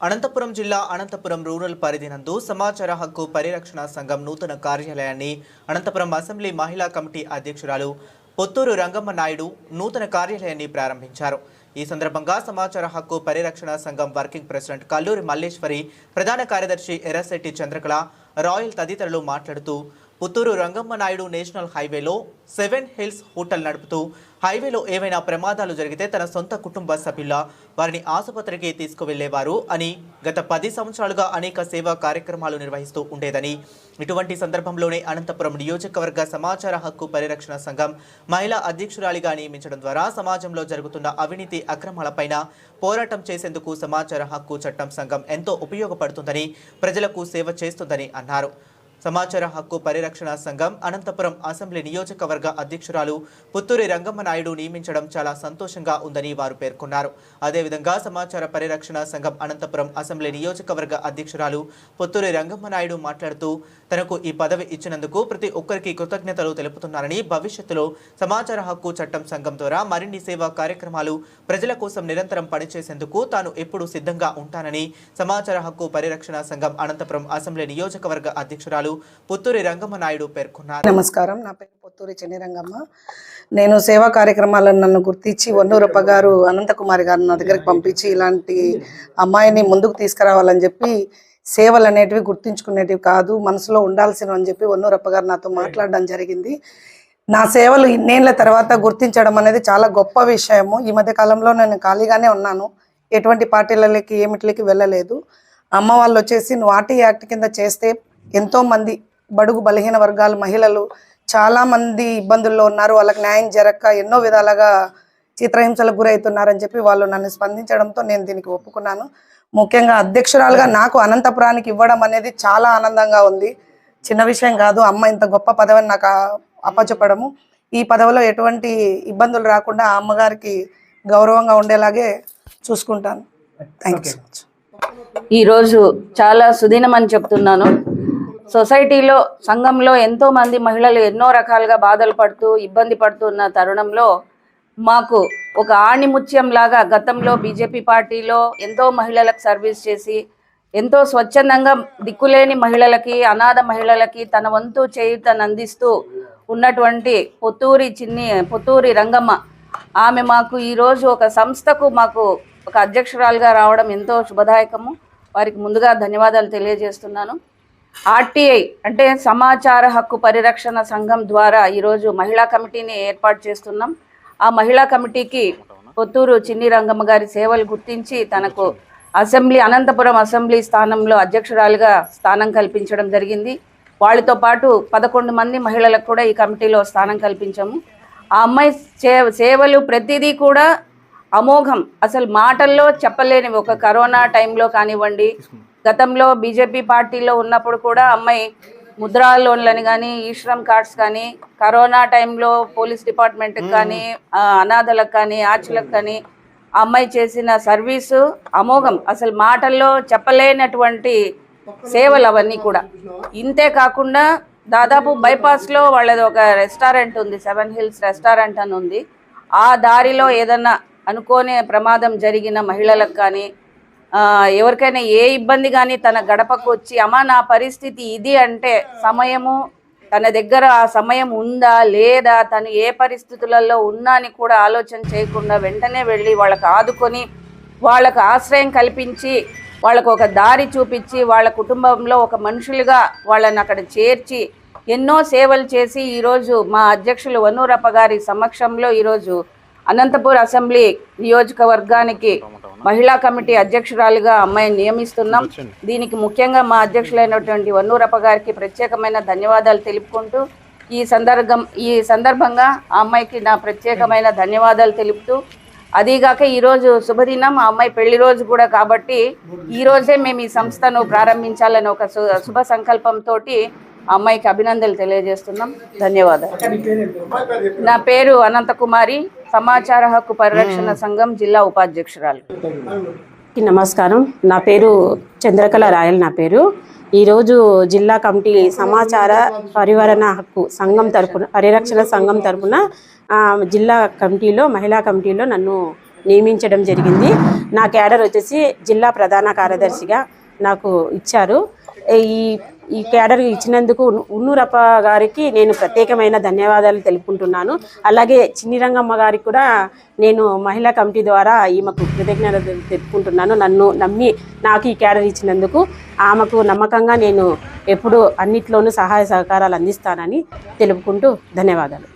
అనంతపురం జిల్లా అనంతపురం రూరల్ పరిధి నందు సమాచార హక్కు పరిరక్షణ సంఘం నూతన కార్యాలయాన్ని అనంతపురం అసెంబ్లీ మహిళా కమిటీ అధ్యక్షురాలు పొత్తూరు రంగమ్మ నాయుడు నూతన కార్యాలయాన్ని ప్రారంభించారు. ఈ సందర్భంగా సమాచార హక్కు పరిరక్షణ సంఘం వర్కింగ్ ప్రెసిడెంట్ కల్లూరి మల్లేశ్వరి ప్రధాన కార్యదర్శి ఎర్రశెట్టి చంద్రకళ రాయల్ తదితరులు మాట్లాడుతూ పుత్తూరు రంగమ్మ నాయుడు నేషనల్ హైవేలో సెవెన్ హిల్స్ హోటల్ నడుపుతూ హైవేలో ఏవైనా ప్రమాదాలు జరిగితే తన సొంత కుటుంబ సభ్యుల వారిని ఆసుపత్రికి తీసుకువెళ్ళేవారు అని గత పది సంవత్సరాలుగా అనేక సేవా కార్యక్రమాలు నిర్వహిస్తూ ఉండేదని. ఇటువంటి సందర్భంలోనే అనంతపురం నియోజకవర్గ సమాచార హక్కు పరిరక్షణ సంఘం మహిళా అధ్యక్షురాలిగా నియమించడం ద్వారా సమాజంలో జరుగుతున్న అవినీతి అక్రమాలపైన పోరాటం చేసేందుకు సమాచార హక్కు చట్టం సంఘం ఎంతో ఉపయోగపడుతుందని ప్రజలకు సేవ చేస్తుందని అన్నారు. సమాచార హక్కు పరిరక్షణ సంఘం అనంతపురం అసెంబ్లీ నియోజకవర్గ అధ్యక్షురాలు పుత్తూరి రంగమ్మ నాయుడు నియమించడం చాలా సంతోషంగా ఉందని వారు పేర్కొన్నారు. అదేవిధంగా సమాచార పరిరక్షణ సంఘం అనంతపురం అసెంబ్లీ నియోజకవర్గ అధ్యక్షురాలు పుత్తూరి రంగమ్మ నాయుడు మాట్లాడుతూ తనకు ఈ పదవి ఇచ్చినందుకు ప్రతి ఒక్కరికి కృతజ్ఞతలు తెలుపుతున్నారని భవిష్యత్తులో సమాచార హక్కు చట్టం సంఘం ద్వారా మరిన్ని సేవా కార్యక్రమాలు ప్రజల కోసం నిరంతరం పనిచేసేందుకు తాను ఎప్పుడూ సిద్ధంగా ఉంటానని సమాచార హక్కు పరిరక్షణ సంఘం అనంతపురం అసెంబ్లీ నియోజకవర్గ అధ్యక్షురాలు పుత్తూరి రంగమ్మ నాయుడు పేర్కొన్నారు. నమస్కారం. నా పేరు పుత్తూరి చెన్నిరంగమ్మ నేను సేవా కార్యక్రమాలను నన్ను గుర్తించి వన్నూరప్ప గారు అనంతకుమారి గారు నా దగ్గరికి పంపించి ఇలాంటి అమ్మాయిని ముందుకు తీసుకురావాలని చెప్పి సేవలు అనేటివి గుర్తించుకునేటివి కాదు మనసులో ఉండాల్సినవి అని చెప్పి వన్నూరప్ప గారు నాతో మాట్లాడడం జరిగింది. నా సేవలు ఇన్నేళ్ళ తర్వాత గుర్తించడం అనేది చాలా గొప్ప విషయము. ఈ మధ్య కాలంలో నేను ఖాళీగానే ఉన్నాను. ఎటువంటి పార్టీలకి ఏమిటికి వెళ్ళలేదు. అమ్మ వాళ్ళు వచ్చేసి నువ్వు ఆర్టీ యాక్ట్ కింద చేస్తే ఎంతోమంది బడుగు బలహీన వర్గాల మహిళలు చాలామంది ఇబ్బందుల్లో ఉన్నారు. వాళ్ళకి న్యాయం జరగక ఎన్నో విధాలుగా చిత్రహింసలకు గురవుతున్నారని చెప్పి వాళ్ళు నన్ను స్పందించడంతో నేను దీనికి ఒప్పుకున్నాను. ముఖ్యంగా అధ్యక్షురాలుగా నాకు అనంతపురానికి ఇవ్వడం అనేది చాలా ఆనందంగా ఉంది. చిన్న విషయం కాదు అమ్మ ఇంత గొప్ప పదవిని నాకు అప్పచెప్పడము. ఈ పదవిలో ఎటువంటి ఇబ్బందులు రాకుండా ఆ అమ్మగారికి గౌరవంగా ఉండేలాగే చూసుకుంటాను. థ్యాంక్ యూ సో మచ్ ఈరోజు చాలా సుదినమని చెప్తున్నాను. సొసైటీలో సంఘంలో ఎంతో మంది మహిళలు ఎన్నో రకాలుగా బాధలు పడుతూ ఇబ్బంది పడుతున్న తరుణంలో మాకు ఒక ఆణిముత్యం లాగా గతంలో బీజేపీ పార్టీలో ఎంతో మహిళలకు సర్వీస్ చేసి ఎంతో స్వచ్ఛందంగా దిక్కులేని మహిళలకి అనాథ మహిళలకి తన వంతు చేయుతను అందిస్తూ ఉన్నటువంటి పొత్తూరి చిన్ని పొత్తూరి రంగమ్మ. ఆమె మాకు ఈరోజు ఒక సంస్థకు మాకు ఒక అధ్యక్షురాలుగా రావడం ఎంతో శుభదాయకము. వారికి ముందుగా ధన్యవాదాలు తెలియజేస్తున్నాను. ఆర్టీఐ అంటే సమాచార హక్కు పరిరక్షణ సంఘం ద్వారా ఈరోజు మహిళా కమిటీని ఏర్పాటు చేస్తున్నాం. ఆ మహిళా కమిటీకి పొత్తూరు చిన్ని రంగమ్మ గారి సేవలు గుర్తించి తనకు అసెంబ్లీ అనంతపురం అసెంబ్లీ స్థానంలో అధ్యక్షురాలుగా స్థానం కల్పించడం జరిగింది. వాళ్ళతో పాటు పదకొండు మంది మహిళలకు కూడా ఈ కమిటీలో స్థానం కల్పించాము. ఆ అమ్మాయి సేవలు ప్రతిదీ కూడా అమోఘం. అసలు మాటల్లో చెప్పలేనివి ఒక కరోనా టైంలో కానివ్వండి గతంలో బీజేపీ పార్టీలో ఉన్నప్పుడు కూడా అమ్మాయి ముద్రా లోన్లని కానీ ఈశ్రమ్ కార్డ్స్ కానీ కరోనా టైంలో పోలీస్ డిపార్ట్మెంట్కి కానీ అనాథలకు కానీ ఆర్చులకు కానీ అమ్మాయి చేసిన సర్వీసు అమోఘం. అసలు మాటల్లో చెప్పలేనటువంటి సేవలు అవన్నీ కూడా. ఇంతే కాకుండా దాదాపు బైపాస్లో వాళ్ళది ఒక రెస్టారెంట్ ఉంది సెవెన్ హిల్స్ రెస్టారెంట్ అని ఉంది. ఆ దారిలో ఏదన్నా అనుకోని ప్రమాదం జరిగిన మహిళలకు కానీ ఎవరికైనా ఏ ఇబ్బంది కానీ తన గడపకు వచ్చి అమ్మ నా పరిస్థితి ఇది అంటే సమయము తన దగ్గర ఆ సమయం ఉందా లేదా తను ఏ పరిస్థితులలో ఉన్నా అని కూడా ఆలోచన చేయకుండా వెంటనే వెళ్ళి వాళ్ళకి ఆదుకొని వాళ్ళకు ఆశ్రయం కల్పించి వాళ్ళకు ఒక దారి చూపించి వాళ్ళ కుటుంబంలో ఒక మనుషులుగా వాళ్ళని అక్కడ చేర్చి ఎన్నో సేవలు చేసి ఈరోజు మా అధ్యక్షులు వనూరప్ప గారి సమక్షంలో ఈరోజు అనంతపూర్ అసెంబ్లీ నియోజకవర్గానికి మహిళా కమిటీ అధ్యక్షురాలుగా అమ్మాయిని నియమిస్తున్నాం. దీనికి ముఖ్యంగా మా అధ్యక్షులైనటువంటి వన్నూరప్ప గారికి ప్రత్యేకమైన ధన్యవాదాలు తెలుపుకుంటూ ఈ సందర్భం ఈ సందర్భంగా ఆ అమ్మాయికి నా ప్రత్యేకమైన ధన్యవాదాలు తెలుపుతూ అదీగాక ఈరోజు శుభదినం ఆ అమ్మాయి పెళ్ళి రోజు కూడా కాబట్టి ఈ రోజే మేము ఈ సంస్థను ప్రారంభించాలని ఒక శుభ సంకల్పంతో ఆ అమ్మాయికి అభినందనలు తెలియజేస్తున్నాం. ధన్యవాదాలు. నా పేరు అనంతకుమారి. సమాచార హక్కు పరిరక్షణ సంఘం జిల్లా ఉపాధ్యక్షురాలు. కి నమస్కారం. నా పేరు చంద్రకళ రాయల్ నా పేరు. ఈరోజు జిల్లా కమిటీ సమాచార పరివరణ హక్కు సంఘం తరపున పరిరక్షణ సంఘం తరపున ఆ, జిల్లా కమిటీలో మహిళా కమిటీలో నన్ను నియమించడం జరిగింది. నా క్యాడర్ వచ్చేసి జిల్లా ప్రధాన కార్యదర్శిగా నాకు ఇచ్చారు. ఈ ఈ క్యాడర్ ఇచ్చినందుకు ఉన్నూరప్ప గారికి నేను ప్రత్యేకమైన ధన్యవాదాలు తెలుపుకుంటున్నాను. అలాగే చిన్ని రంగమ్మ గారికి కూడా నేను మహిళా కమిటీ ద్వారా ఈమెకు కృతజ్ఞతలు తెలుపుకుంటున్నాను. నన్ను నమ్మి నాకు ఈ క్యాడర్ ఇచ్చినందుకు ఆమెకు నమ్మకంగా నేను ఎప్పుడు అన్నిట్లోనూ సహాయ సహకారాలు అందిస్తానని తెలుపుకుంటూ ధన్యవాదాలు.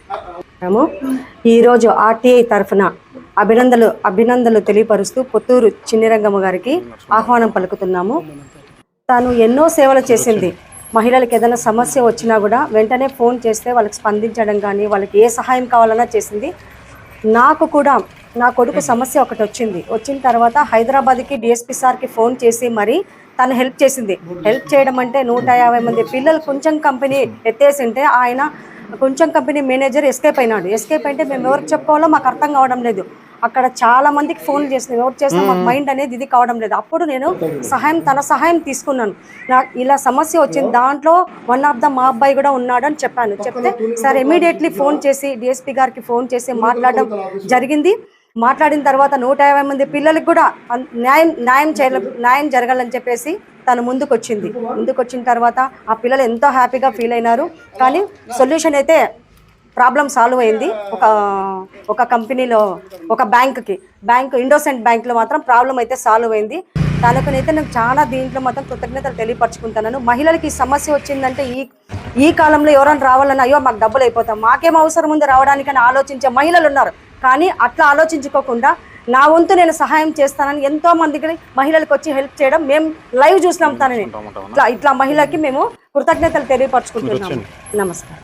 ఈరోజు ఆర్టీఐ తరఫున అభినందనలు అభినందనలు తెలియపరుస్తూ పుత్తూరు చిన్నిరంగమ్మ గారికి ఆహ్వానం పలుకుతున్నాము. తాను ఎన్నో సేవలు చేసింది. మహిళలకు ఏదైనా సమస్య వచ్చినా కూడా వెంటనే ఫోన్ చేస్తే వాళ్ళకి స్పందించడం కానీ వాళ్ళకి ఏ సహాయం కావాలన్నా చేసింది. నాకు కూడా నా కొడుకు సమస్య ఒకటి వచ్చింది. వచ్చిన తర్వాత హైదరాబాద్కి డిఎస్పీ సార్కి ఫోన్ చేసి మరి తను హెల్ప్ చేసింది. హెల్ప్ చేయడం అంటే నూట యాభై మంది పిల్లలు కొంచెం కంపెనీ ఎత్తేసింటే ఆయన కొంచెం కంపెనీ మేనేజర్ ఎస్కేప్ అయినాడు. ఎస్కేప్ అంటే మేము ఎవరికి చెప్పుకోవాలో మాకు అర్థం కావడం లేదు. అక్కడ చాలా మందికి ఫోన్ చేసినాం ఎవరు చేసినా మాకు మైండ్ అనేది ఇది కావడం లేదు. అప్పుడు నేను సహాయం తన సహాయం తీసుకున్నాను. నాకు ఇలా సమస్య వచ్చింది. దాంట్లో వన్ ఆఫ్ ద మా అబ్బాయి కూడా ఉన్నాడు అని చెప్పాను. చెప్తే సార్ ఇమీడియట్లీ ఫోన్ చేసి డిఎస్పీ గారికి ఫోన్ చేసి మాట్లాడడం జరిగింది. మాట్లాడిన తర్వాత నూట యాభై మంది పిల్లలకు కూడా న్యాయం న్యాయం చేయాల న్యాయం జరగాలని చెప్పేసి తను ముందుకు వచ్చింది ముందుకు వచ్చిన తర్వాత ఆ పిల్లలు ఎంతో హ్యాపీగా ఫీల్ అయినారు. కానీ సొల్యూషన్ అయితే ప్రాబ్లం సాల్వ్ అయింది. ఒక ఒక కంపెనీలో ఒక బ్యాంక్కి. బ్యాంక్ ఇండోసెంట్ బ్యాంక్లో మాత్రం ప్రాబ్లం అయితే సాల్వ్ అయింది. తనకునైతే నేను చాలా దీంట్లో మాత్రం కృతజ్ఞతలు తెలియపరచుకుంటున్నాను మహిళలకి ఈ సమస్య వచ్చిందంటే ఈ ఈ కాలంలో ఎవరైనా రావాలన్నా అయ్యో మాకు డబ్బులు అయిపోతాం. మాకేం అవసరం ఉంది రావడానికని ఆలోచించే మహిళలు ఉన్నారు. కానీ అట్లా ఆలోచించుకోకుండా నా వంతు నేను సహాయం చేస్తానని ఎంతో మందికి మహిళలకు వచ్చి హెల్ప్ చేయడం మేము లైవ్ చూసినాం తనని. ఇట్లా ఇట్లా మహిళకి మేము కృతజ్ఞతలు తెలియపరచుకుంటున్నాము. నమస్కారం.